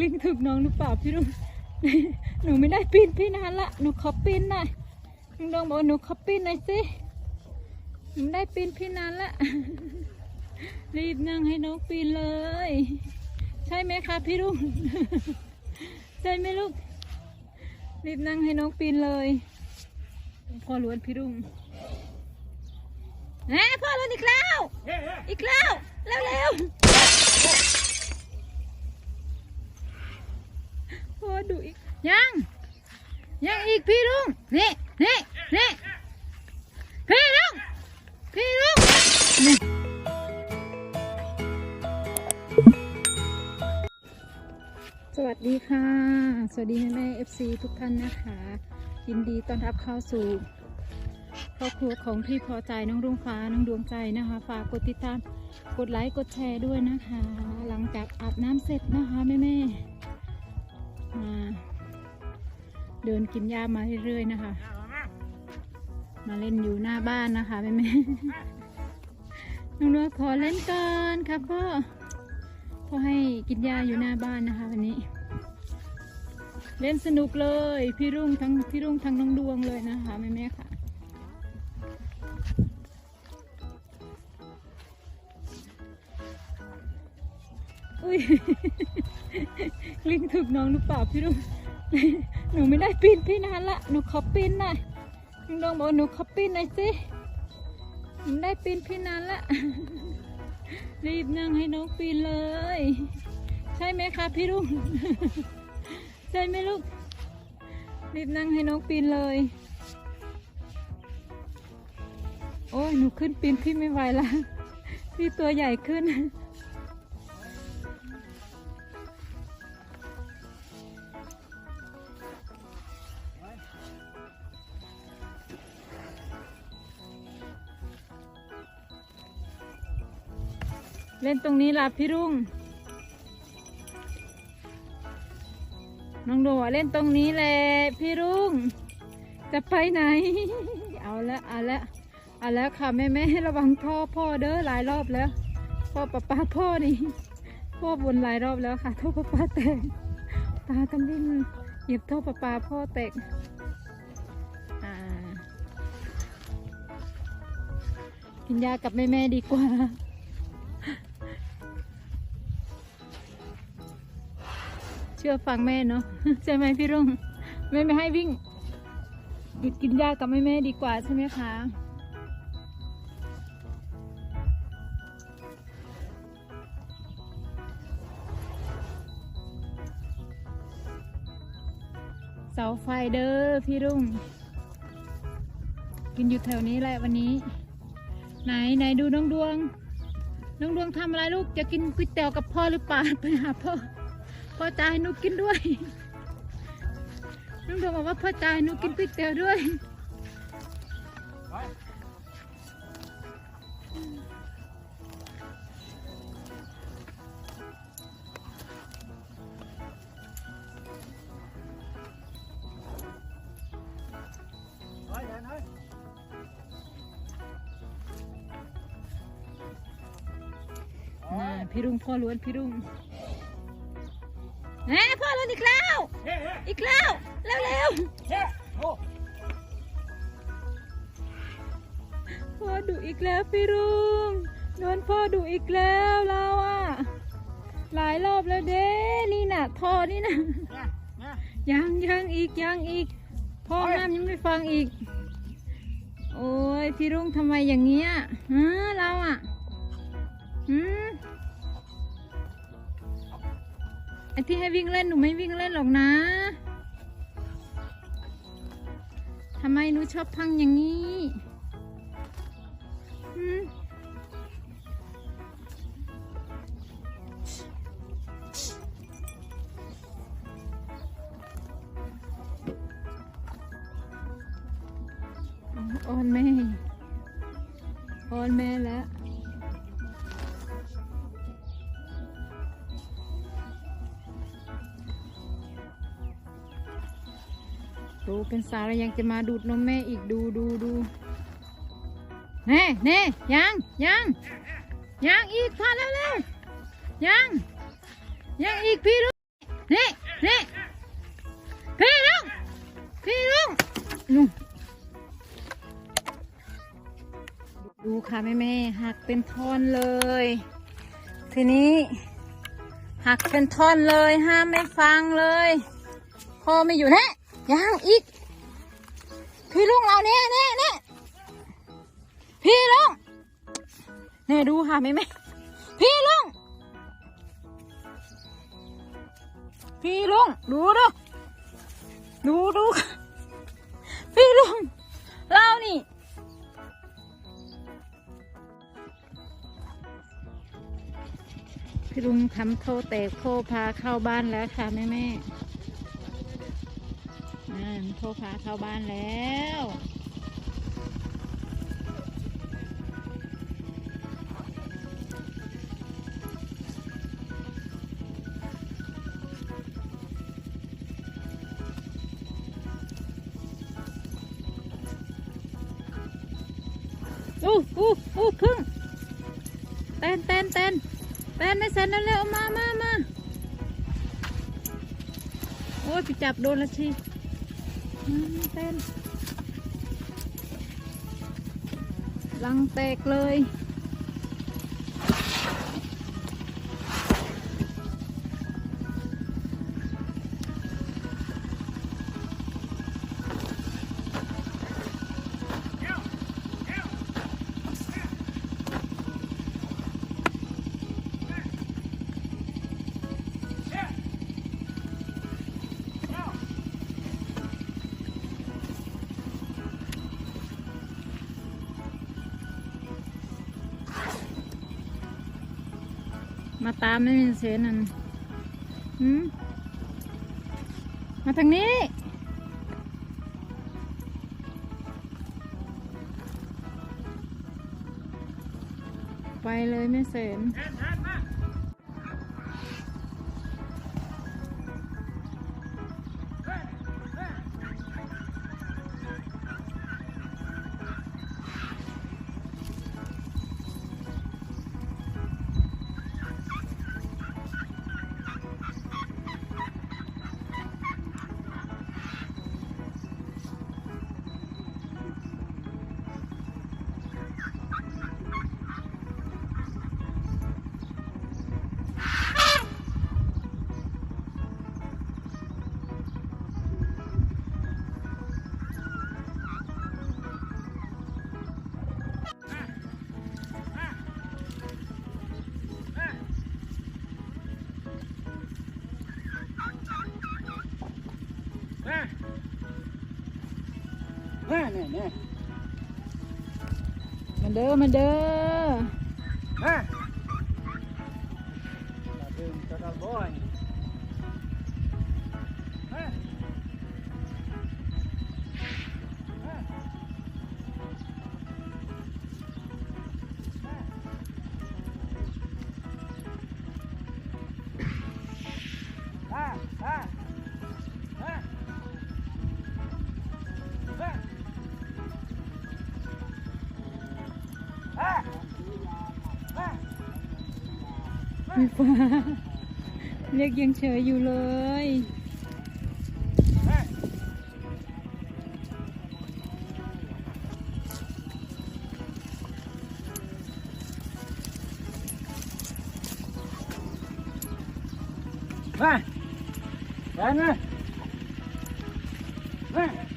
ลิงถึกน้องหรือเปล่าพี่ลุงหนูไม่ได้ปีนพี่นานละหนูขอปีนหน่อยลุงดองบอกหนูขอปีนหน่อยสิหนูได้ปีนพี่นานละรีบนั่งให้น้องปีนเลย ใช่ไหมคะพี่ลุงใช่ไหมลูกรีบนั่งให้น้องปีนเลยพ่อล้วนพี่ลุงแหมพ่อล้วนอีกแล้ว อีกแล้ว เร็วเร็วๆ พ่อดูอีก ยัง ยังอีกพี่ลุง นี่นี่นี่พี่ลุง พี่ลุง นี่สวัสดีค่ะ สวัสดีแม่แม่เอฟซีทุกท่านนะคะ ยินดีต้อนรับเข้าสู่ครอบครัวของพี่พอใจน้องรุ่งฟ้าน้องดวงใจนะคะ ฝากกดติดตามกดไลค์กดแชร์ด้วยนะคะ หลังจากอาบน้ำเสร็จนะคะแม่แม่ มาเดินกินหญ้ามาเรื่อยๆนะคะ มาเล่นอยู่หน้าบ้านนะคะแม่แม่น้องดวงขอเล่นก่อนครับพ่อพ่อให้กินหญ้าอยู่หน้าบ้านนะคะวันนี้ เล่นสนุกเลย พี่รุ่งทั้งพี่รุ่งทั้งน้องดวงเลยนะคะแม่แม่ค่ะ อุ้ยลิงถึกน้องหรือเปล่าพี่ลุงหนูไม่ได้ปีนพี่นานละ หนูขอปีนหน่อยลุงดองบอกหนูขอปีนหน่อยสิหนูได้ปีนพี่นานละ รีบนั่งให้น้องปีนเลย ใช่ไหมคะพี่ลุงใช่ไหมลูก รีบนั่งให้น้องปีนเลย โอ้ยหนูขึ้นปีนพี่ไม่ไหวละพี่ตัวใหญ่ขึ้น เล่นตรงนี้ล่ะพี่รุ่ง น้องโดเล่นตรงนี้แหละพี่รุ่ง จะไปไหน เอาละเอาละเอาละค่ะแม่แม่ระวังท่อพ่อเด้อหลายรอบแล้วพ่อป้าป้าพ่อนี่พ่อบนหลายรอบแล้วค่ะท่อป้าป้าแตกตาทำดิ้นเหยียบท่อป้าป้าพ่อแตกกินยากับแม่แม่ดีกว่า เชื่อฟังแม่เนาะใช่ไหมพี่รุ่งแม่ไม่ให้วิ่งหยุดกินยากับแม่แม่ดีกว่าใช่ไหมคะเสาไฟเด้อพี่รุ่ง กินอยู่แถวนี้แหละวันนี้ ไหนไหนดูน้องดวง น้องดวงทำอะไรลูกจะกินก๋วยเตี๋ยวกับพ่อหรือเปล่าไปหาพ่อ พ่อจ่ายหนูกินด้วยน้องดวงบอกว่าพ่อจ่ายหนูกินก๋วยเตี๋ยวด้วยน่าพี่รุ่งพ่อล้วนพี่รุ่ง แหมพ่อล้วนอีกแล้ว อีกแล้ว เร็วเร็วๆพ่อดุอีกแล้วพี่รุ่งโดนพ่อดุอีกแล้วเราอะหลายรอบแล้วเด้นี่น่ะท่อนี่น่ะยังยังอีกยังอีก พ่อห้ามยังไม่ฟังอีก โอ้ยพี่รุ่งทำไมอย่างเงี้ยฮะเราอะหืม อ้ที่ให้วิ่งเล่นหนูไม่วิ่งเล่นหรอกนะทำไมหนูชอบพังอย่างนี้อ่อนแม่อ่อนแม่แล้ว โตเป็นสาวแล้วยังจะมาดูดนมแม่อีกดูดูดูเน่เน่ยังยังยังอีกพาแล้วเร็ยังยังอีกพี่ลุงเน่เน่พี่ลุงพี่ลุงลุงดูค่ะแม่แม่หักเป็นท่อนเลย ทีนี้หักเป็นท่อนเลยห้ามไม่ฟังเลยพ่อไม่อยู่แน่ ยังอีก พี่ลุงเราเนี่ยเนี่ยเนี่ยพี่ลุงเนี่ยดูค่ะแม่แม่พี่ลุงพี่ลุงดูดูดูดูพี่ลุงเรานี่พี่ลุงทำโทแตกโทพาเข้าบ้านแล้วค่ะแม่แม่ นั่นโทพาเข้าบ้านแล้วอู้อู้อู้พึ่งเต้นเต้นเต้นเต้นไม่เสร็จแล้วเร็วมามามาโอ้ยไปจับโดนละที เต้นลังแตกเลย มาตามไม่มีเสียนั่นหืมมาทางนี้ ไปเลยไม่เส นมันเด้อมันเด้อ พี่ฟ้าเรียกยังเฉยอยู่เลยมาไปนะมา